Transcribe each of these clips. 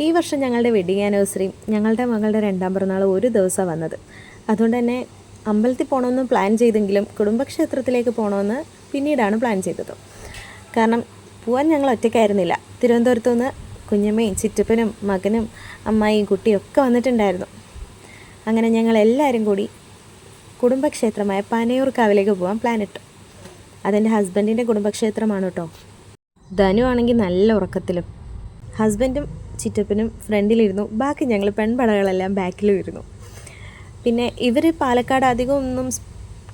ഈ വർഷം ഞങ്ങളുടെ വെഡിങ് ആനിവേഴ്സറി ഞങ്ങളുടെ മകളുടെ രണ്ടാം പിറന്നാൾ ഒരു ദിവസം വന്നത്. അതുകൊണ്ട് തന്നെ അമ്പലത്തിൽ പോകണമെന്ന് പ്ലാൻ ചെയ്തെങ്കിലും കുടുംബക്ഷേത്രത്തിലേക്ക് പോകണമെന്ന് പിന്നീടാണ് പ്ലാൻ ചെയ്തത്. കാരണം പോവാൻ ഞങ്ങൾ ഒറ്റയ്ക്കായിരുന്നില്ല. തിരുവനന്തപുരത്തു നിന്ന് കുഞ്ഞമ്മയും ചിറ്റപ്പനും മകനും അമ്മായിയും കുട്ടിയും ഒക്കെ വന്നിട്ടുണ്ടായിരുന്നു. അങ്ങനെ ഞങ്ങൾ എല്ലാവരും കൂടി കുടുംബക്ഷേത്രമായ പനയൂർക്കാവിലേക്ക് പോകാൻ പ്ലാൻ ഇട്ടു. അതെന്റെ ഹസ്ബൻഡിന്റെ കുടുംബക്ഷേത്രമാണ് കേട്ടോ. ധനു ആണെങ്കിൽ നല്ല ഉറക്കത്തിലും. ഹസ്ബൻഡും ചിറ്റപ്പനും ഫ്രണ്ടിലിരുന്നു. ബാക്കി ഞങ്ങൾ പെൺപടകളെല്ലാം ബാക്കിലും ഇരുന്നു പിന്നെ ഇവർ പാലക്കാട് അധികം ഒന്നും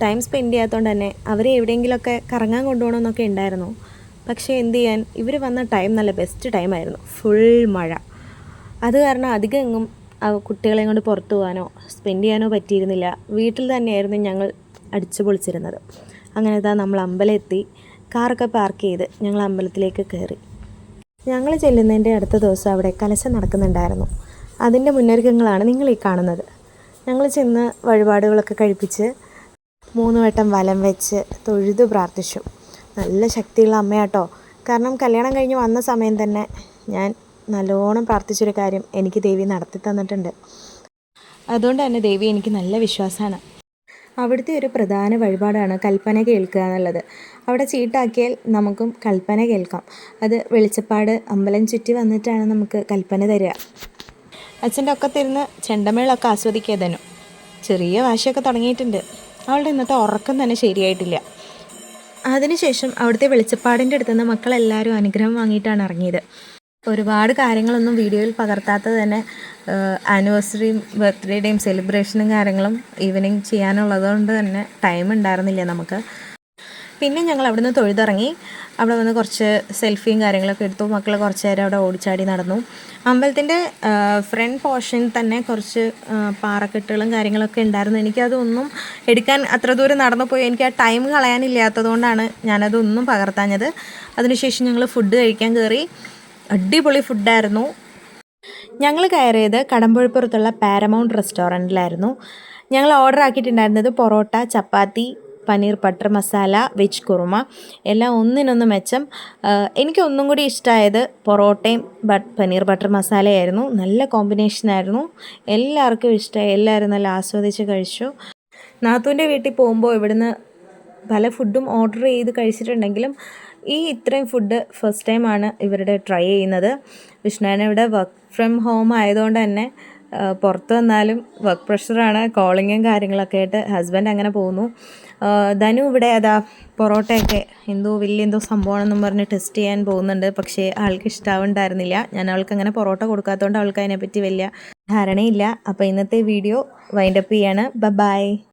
ടൈം സ്പെൻഡ് ചെയ്യാത്തതുകൊണ്ട് തന്നെ അവരെ എവിടെയെങ്കിലുമൊക്കെ കറങ്ങാൻ കൊണ്ടുപോകണമെന്നൊക്കെ ഉണ്ടായിരുന്നു പക്ഷേ എന്ത് ചെയ്യാൻ ഇവർ വന്ന ടൈം നല്ല ബെസ്റ്റ് ടൈം ആയിരുന്നു. ഫുൾ മഴ. അത് കാരണം അധികം എങ്ങും ആ കുട്ടികളെയും കൊണ്ട് പുറത്തു പോകാനോ സ്പെൻഡ് ചെയ്യാനോ പറ്റിയിരുന്നില്ല. വീട്ടിൽ തന്നെയായിരുന്നു ഞങ്ങൾ അടിച്ചു പൊളിച്ചിരുന്നത്. അങ്ങനെ നമ്മൾ അമ്പലം എത്തി. കാറൊക്കെ പാർക്ക് ചെയ്ത് ഞങ്ങൾ അമ്പലത്തിലേക്ക് കയറി. ഞങ്ങൾ ചെല്ലുന്നതിന്റെ അടുത്ത ദിവസം അവിടെ കലശം നടക്കുന്നുണ്ടായിരുന്നു. അതിന്റെ മുന്നൊരുക്കങ്ങളാണ് നിങ്ങൾ ഈ കാണുന്നത്. ഞങ്ങൾ ചെന്ന് വഴിപാടുകളൊക്കെ കഴിപ്പിച്ച് മൂന്ന് വട്ടം വലം വെച്ച് തൊഴുതു പ്രാർത്ഥിച്ചു. നല്ല ശക്തിയുള്ള അമ്മയാട്ടോ. കാരണം കല്യാണം കഴിഞ്ഞ് വന്ന സമയം തന്നെ ഞാൻ നല്ലോണം പ്രാർത്ഥിച്ചൊരു കാര്യം എനിക്ക് ദേവി നടത്തി തന്നിട്ടുണ്ട് അതുകൊണ്ട് തന്നെ ദേവി എനിക്ക് നല്ല വിശ്വാസമാണ്. അവിടുത്തെ ഒരു പ്രധാന വഴിപാടാണ് കൽപ്പന കേൾക്കുക എന്നുള്ളത്. അവിടെ ചീട്ടാക്കിയാൽ നമുക്കും കൽപ്പന കേൾക്കാം. അത് വെളിച്ചപ്പാട് അമ്പലം ചുറ്റി വന്നിട്ടാണ് നമുക്ക് കൽപ്പന തരിക. അച്ഛന്റെ ഒക്കെ തിരുന്ന് ചെണ്ടമേളൊക്കെ ആസ്വദിക്കാതനു ചെറിയ വാശിയൊക്കെ തുടങ്ങിയിട്ടുണ്ട്. അവളുടെ ഇന്നത്തെ ഉറക്കം തന്നെ ശരിയായിട്ടില്ല. അതിനുശേഷം അവിടുത്തെ വെളിച്ചപ്പാടിന്റെ അടുത്തുനിന്ന് മക്കളെല്ലാവരും അനുഗ്രഹം വാങ്ങിയിട്ടാണ് ഇറങ്ങിയത്. ഒരുപാട് കാര്യങ്ങളൊന്നും വീഡിയോയിൽ പകർത്താത്തത് തന്നെ ആനിവേഴ്സറിയും ബർത്ത്ഡേയുടെയും സെലിബ്രേഷനും കാര്യങ്ങളും ഈവനിങ് ചെയ്യാനുള്ളത് കൊണ്ട് തന്നെ ടൈം ഉണ്ടായിരുന്നില്ല നമുക്ക്. പിന്നെ ഞങ്ങൾ അവിടുന്ന് തൊഴുതിറങ്ങി. അവിടെ വന്ന് കുറച്ച് സെൽഫിയും കാര്യങ്ങളൊക്കെ എടുത്തു. മക്കൾ കുറച്ച് നേരം അവിടെ ഓടിച്ചാടി നടന്നു. അമ്പലത്തിന്റെ ഫ്രണ്ട് പോർഷൻ തന്നെ കുറച്ച് പാറക്കെട്ടുകളും കാര്യങ്ങളൊക്കെ ഉണ്ടായിരുന്നു. എനിക്കതൊന്നും എടുക്കാൻ അത്ര ദൂരം നടന്നു പോയി എനിക്ക് ആ ടൈം കളയാനില്ലാത്തതുകൊണ്ടാണ് ഞാനതൊന്നും പകർത്താഞ്ഞത്. അതിനുശേഷം ഞങ്ങൾ ഫുഡ് കഴിക്കാൻ കയറി അടിപൊളി ഫുഡായിരുന്നു. ഞങ്ങൾ കയറിയത് കടമ്പുഴപ്പുറത്തുള്ള പാരമൗണ്ട് റെസ്റ്റോറന്റിലായിരുന്നു ഞങ്ങൾ ഓർഡർ ആക്കിയിട്ടുണ്ടായിരുന്നത് പൊറോട്ട ചപ്പാത്തി പനീർ ബട്ടർ മസാല വെജ് കുറുമ എല്ലാം ഒന്നിനൊന്ന് മെച്ചം. എനിക്ക് ഒന്നും കൂടി ഇഷ്ടമായത് പൊറോട്ടയും ബട്ട് പനീർ ബട്ടർ മസാലയായിരുന്നു. നല്ല കോമ്പിനേഷനായിരുന്നു എല്ലാവർക്കും ഇഷ്ടമായി എല്ലാവരും നല്ല ആസ്വദിച്ച് കഴിച്ചു. നാത്തൂന്റെ വീട്ടിൽ പോകുമ്പോൾ ഇവിടുന്ന് പല ഫുഡും ഓർഡർ ചെയ്ത് കഴിച്ചിട്ടുണ്ടെങ്കിലും ഈ ഇത്രയും ഫുഡ് ഫസ്റ്റ് ടൈമാണ് ഇവരുടെ ട്രൈ ചെയ്യുന്നത്. വിഷ്ണുവിനെ ഇവിടെ വർക്ക് ഫ്രം ഹോം ആയതുകൊണ്ട് തന്നെ പുറത്തു വന്നാലും വർക്ക് പ്രഷറാണ് കോളിങ്ങും കാര്യങ്ങളൊക്കെ ആയിട്ട് ഹസ്ബൻഡ് അങ്ങനെ പോകുന്നു. ധനു ഇവിടെ അതാ പൊറോട്ടയൊക്കെ എന്തോ വലിയ എന്തോ സംഭവമാണെന്നും പറഞ്ഞ് ടെസ്റ്റ് ചെയ്യാൻ പോകുന്നുണ്ട്. പക്ഷേ ആൾക്ക് ഇഷ്ടാവുണ്ടായിരുന്നില്ല. ഞാൻ അവൾക്ക് അങ്ങനെ പൊറോട്ട കൊടുക്കാത്തതുകൊണ്ട് അവൾക്ക് അതിനെപ്പറ്റി വലിയ ധാരണയില്ല. അപ്പോൾ ഇന്നത്തെ വീഡിയോ വൈൻഡപ്പ് ചെയ്യാണ്. ബ ബൈ